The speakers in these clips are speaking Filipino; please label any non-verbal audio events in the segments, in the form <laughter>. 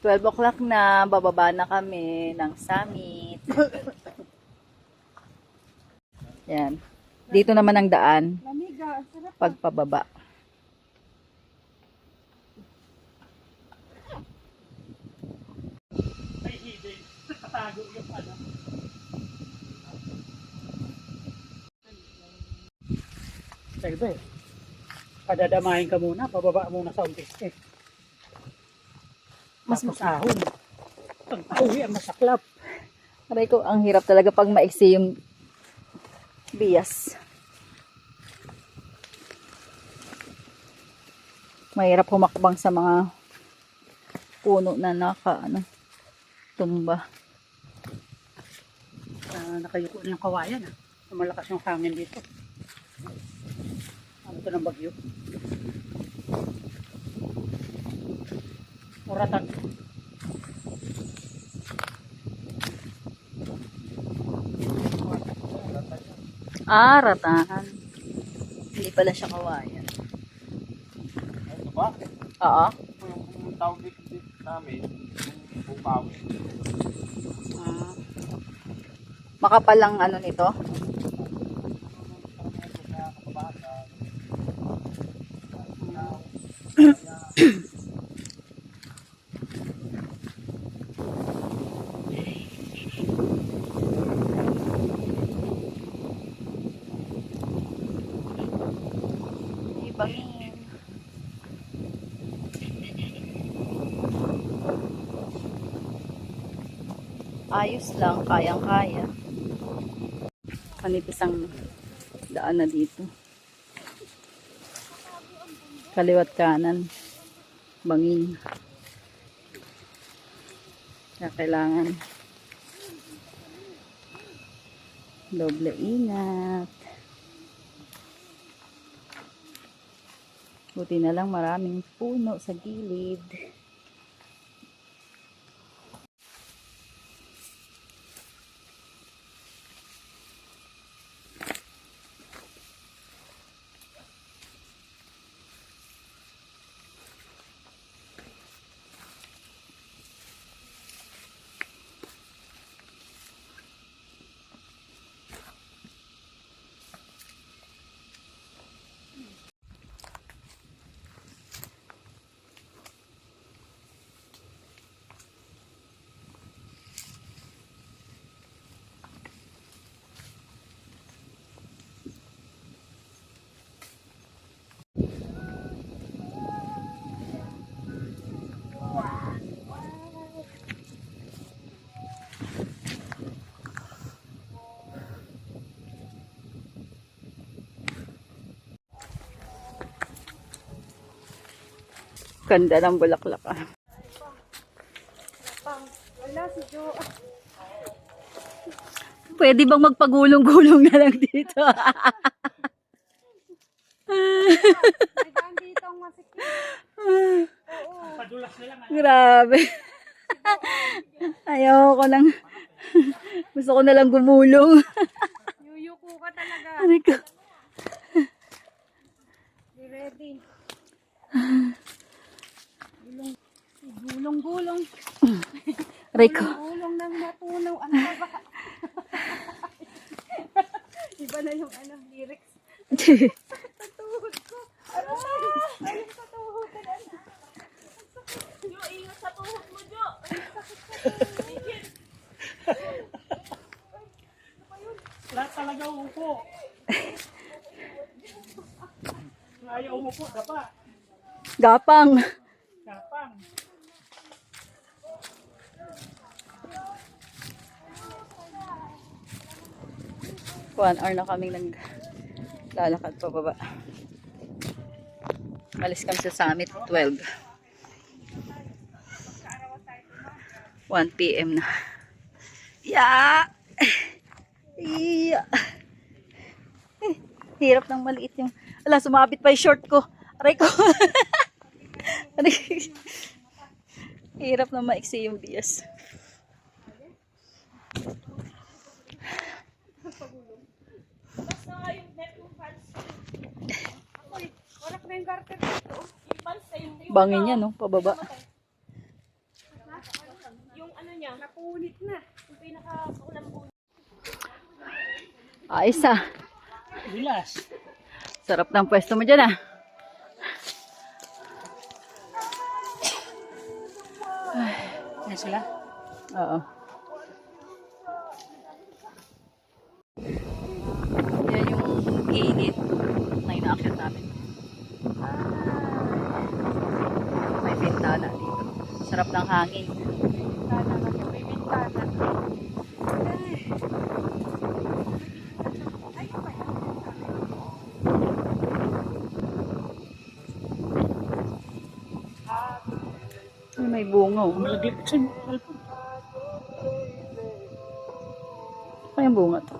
12 o'clock na, bababa na kami ng summit. Yan. Dito naman ang daan, pagpababa. Sige, padadamahin ka muna, pababa muna sa umpis eh. Mas Tapos ahon. Pag pauwi ang masaklap. Aray ko, ang hirap talaga pag maiksi yung bias. Mahirap humakbang sa mga puno na naka, ano, tumba. Uh, nakayuko na yung kawayan ah. Malakas yung hangin dito. Ano to ng bagyo? Muratan. Ah, ratahan. Hindi pala siya kawayan. Ito ba? Oo. Yung tawag dito namin, yung bukawi. Ah. Makapal lang ano nito. Ayos lang, kayang-kaya. Panipis ang daan na dito. Kaliwat kanan. Bangin. Kaya kailangan doble ingat. Buti na lang maraming puno sa gilid. Ganda ng bulaklak ah. Wala si Jo. Pwede bang magpagulong-gulong na lang dito? Dito ang masikip. Oo. Padulas na lang. ah. Grabe. Ayaw ko lang. Gusto ko na lang gumulong. Yuyuko ka talaga. Ano ko? Be ready. Gulong. Gulong-gulong. <laughs> Rico. Gulong ng matunaw. Ano ba ba? <laughs> Iba na yung ano, lyrics. Tatuhod ko. Ano sa tuhod ko na. Jo, ingat sa tuhod mo, Jo. Lahat talaga umupo. Ayaw umupo, dapa. Gapang. One hour na kaming naglalakad pa baba. Malis kami sa summit 12. 1 p.m. na. Yeah! Yeah! Hirap ng maliit yung... Ala, sumabit pa yung short ko. Aray ko. <laughs> Aray. Hirap na maiksi yung bias. Yung. Bangin yan, no? Pababa. Punit na. Yung pinaka-ulam. Ayos ah. Sarap ng pwesto mo dyan ah. Yan sila. Oo. Yan yung gilid na inaakyat namin. Ah, may bintana dito. Sarap ng hangin. Bintana kasi may bintana. Ay, ay, pa Ay, may bunga oh. Malaglit sa cellphone. Ano yung bunga to?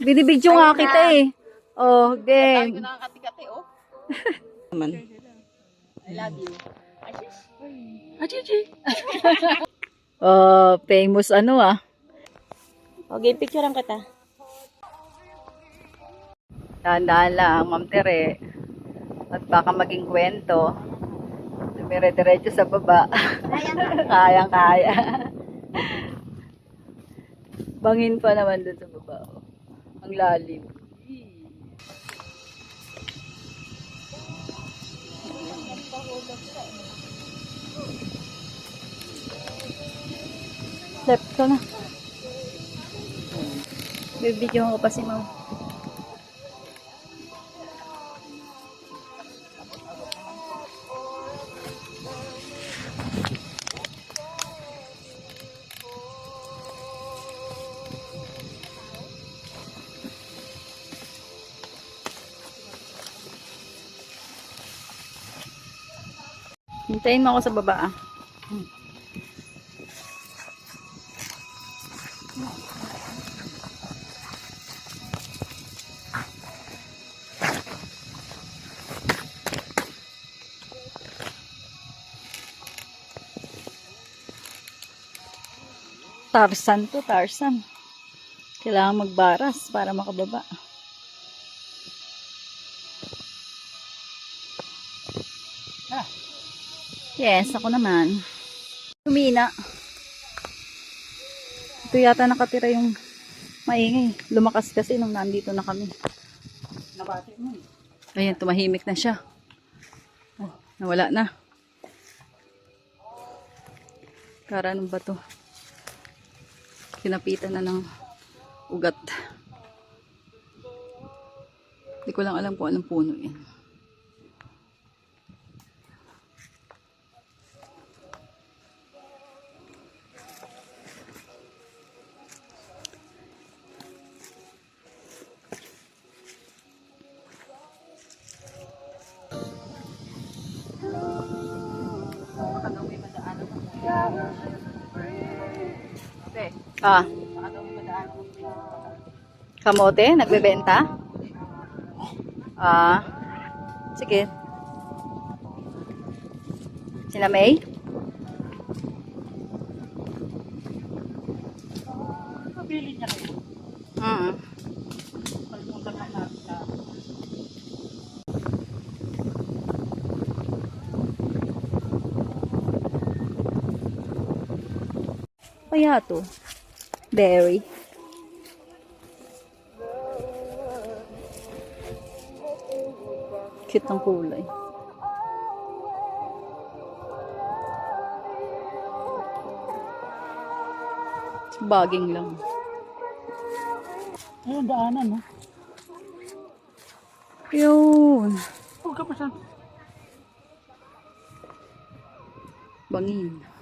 Binibidyo nga kita eh. Oh, game. nakakatikati, oh. <laughs> Naman. I love you. <laughs> Oh, famous ano ah. Okay, picturean kita. Dahan-dahan lang, Ma'am Tere. At baka maging kwento. Dumire-diretso sa baba. Kayang-kaya. Bangin pa naman dun sa baba. oh. Ang lalim. Left ko na. Bibidyo ko pa si Ma'am. Hintayin mo ako sa baba ah. Tarsan to, Tarsan. Kailangan magbaras para makababa. Yes, ako naman. Tumina. Ito yata nakatira yung maingay. Lumakas kasi nung nandito na kami. Nabati mo eh. Ayan, tumahimik na siya. Oh, nawala na. Kara ng bato. Kinapitan na ng ugat. Hindi ko lang alam kung anong puno yan. Ah. Kamote? Nagbebenta? Ah. Sige. Sila May? Pabili niya kayo. Mm. Kaya to. Berry. Cute ang kulay. Baging lang. Ayun, daanan, no? Yun. Huwag ka pa sa... Bangin.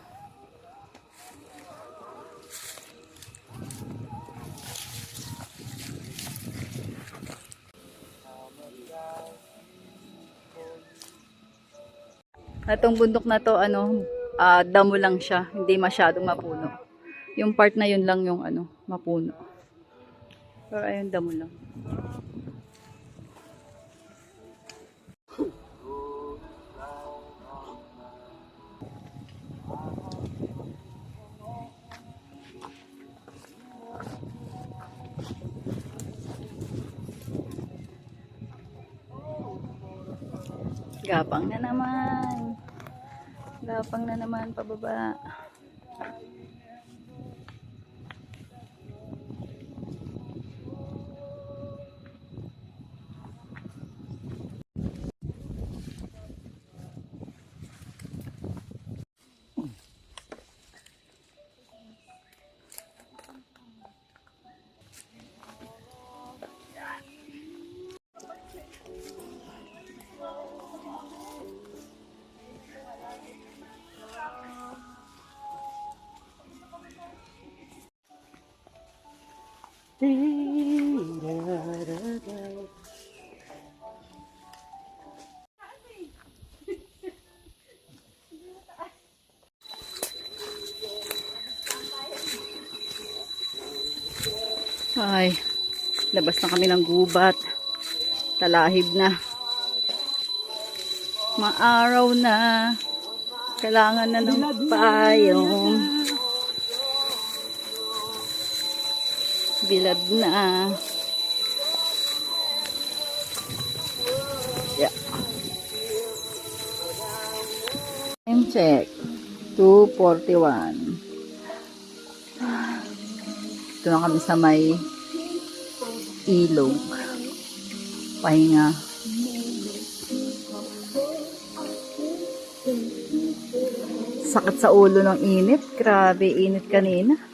Atong bundok na to, ano, ah, damo lang siya. Hindi masyadong mapuno. Yung part na yun lang yung ano, mapuno. Pero ayun, damo lang. Gapang na naman. Lapang na naman pababa. Ay, labas na kami ng gubat. Talahib na. Maaraw na. Kailangan na ng payong. Bilad na. Yeah. Time check. 241. Ito na kami sa may ilog. Pahinga. Sakit sa ulo ng init. Grabe, init kanina.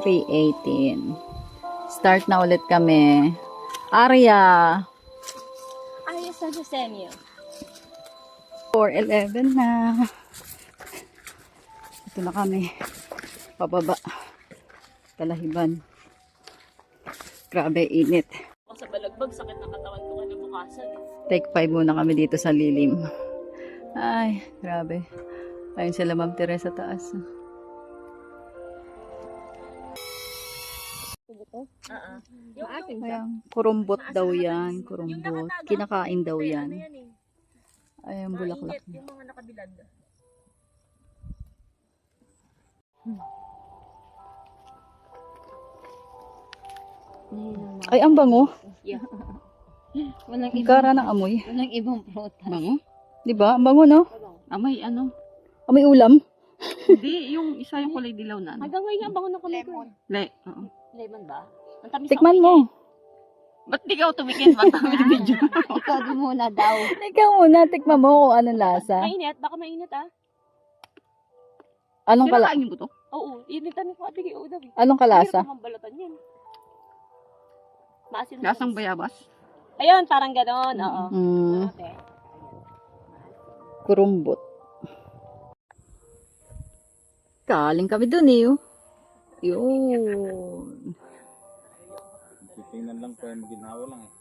318. Start na ulit kami. Aria. Aria San Josemio. 411 na. Ito na kami. Pababa. Talahiban. Grabe, init. Sa balagbag, sakit na katawan ko na bukasan. Take 5 muna kami dito sa lilim. Ay, grabe. Ayun sila Ma'am Teresa taas. Ah, Yung ating Ayan, kurumbot daw yan. Kurumbot. Kinakain daw yan. Ayan, bulaklak. Yung mga nakabilad. Ay, ang bango. <laughs> Walang Ang gara ng amoy. walang ibang prutas. Bango? Di ba? Ang bango, no? Amay ano? Amoy ulam. Hindi, yung isa yung kulay dilaw na. ano. Hanggang ngayon, ang bango ng kamay ko. eh. Le, oo. Lemon ba? Ang tamis Tikman mo. Ba't di ka tumikin? Ba't kami <laughs> video? Ikaw din muna daw. Ikaw muna, tikman mo kung anong lasa. Mainit, baka mainit ah. Anong, kala Kinakain mo to? Oo, initan ko ate kay Odaw. eh. anong kalasa? Naman balatan yan. Maasin Lasang bayabas? Ayun, parang ganon. Oo. Mm, Okay. kurumbot. Kaling kami dun eh. oh. Yun. Titingnan lang yung maginhawa lang eh.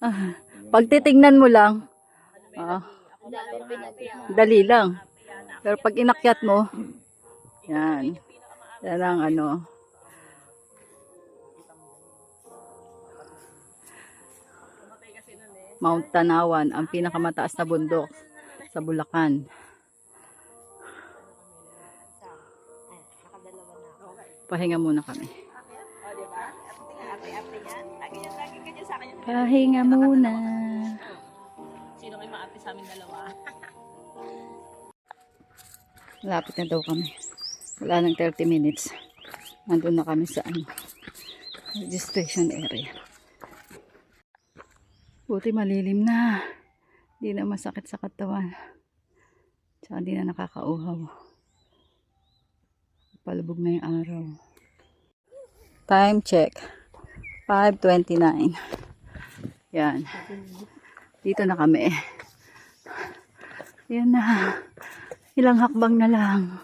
Ah, pag titignan mo lang, ah, dali lang. Pero pag inakyat mo, yan. Yan ang ano. Mount Tanawan, ang pinakamataas na bundok sa Bulacan. Pahinga muna kami. Pahinga muna. Sino may maapi sa amin dalawa? Lapit na daw kami. Wala nang 30 minutes. Nandun na kami sa ano, registration area. Buti malilim na. Hindi na masakit sa katawan. Tsaka hindi na nakakauhaw. Palubog na yung araw. Time check. 5.29. Yan. Dito na kami. Yan na. Ilang hakbang na lang.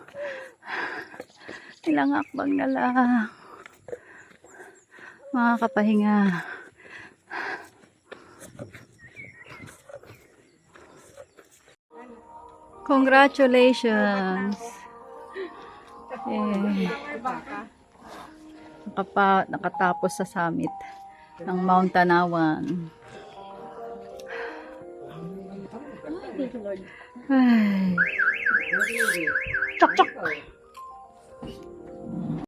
Ilang hakbang na lang. Makakapahinga. Congratulations! Eh, nakapa, nakatapos sa summit ng Mount Tanawan. Ay. Chak, chak!